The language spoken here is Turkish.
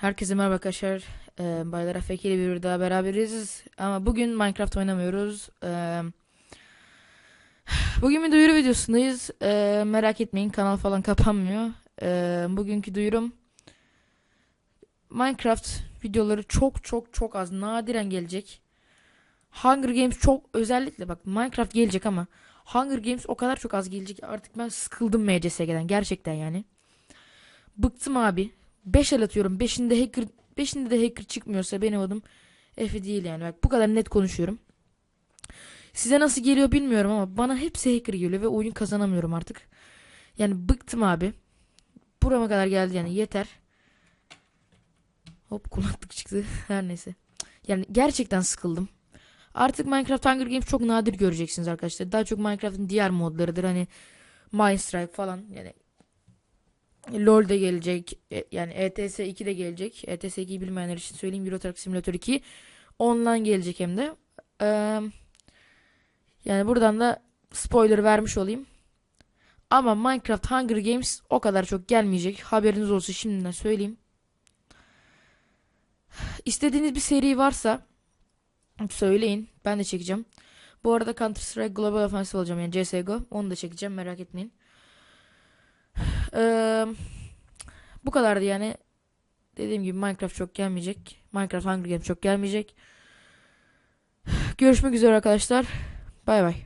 Herkese merhaba arkadaşlar. Ee, Baylar Afk ile bir daha beraberiz. Ama bugün Minecraft oynamıyoruz. Ee, bugün bir duyuru videosundayız. Ee, merak etmeyin kanal falan kapanmıyor. Ee, bugünkü duyurum Minecraft videoları çok çok çok az nadiren gelecek. Hunger Games çok özellikle bak Minecraft gelecek ama Hunger Games o kadar çok az gelecek artık ben sıkıldım MCSG'den gerçekten yani. Bıktım abi. 5 el atıyorum. 5'inde hacker 5'inde de hacker çıkmıyorsa benim adım Efe değil yani. Bak bu kadar net konuşuyorum. Size nasıl geliyor bilmiyorum ama bana hepsi hacker geliyor ve oyun kazanamıyorum artık. Yani bıktım abi. Burama kadar geldi yani yeter. Hop kulaklık çıktı. Her neyse. Yani gerçekten sıkıldım. Artık Minecraft Hunger Games çok nadir göreceksiniz arkadaşlar. Daha çok Minecraft'ın diğer modlarıdır. Hani Minestrike falan. Yani LoL de gelecek. E, Yani ETS 2 de gelecek. ETS 2'yi bilmeyenler için söyleyeyim. Euro Truck Simulator 2 online gelecek hem de. Eee, yani buradan da spoiler vermiş olayım. Ama Minecraft Hunger Games o kadar çok gelmeyecek. Haberiniz olsun şimdiden söyleyeyim. İstediğiniz bir seri varsa söyleyin. Ben de çekeceğim. Bu arada Counter Strike Global Offensive olacağım yani CSGO. Onu da çekeceğim merak etmeyin. Eee, bu kadardı yani. Dediğim gibi Minecraft çok gelmeyecek. Minecraft Hunger Games çok gelmeyecek. Görüşmek üzere arkadaşlar. Bay bay.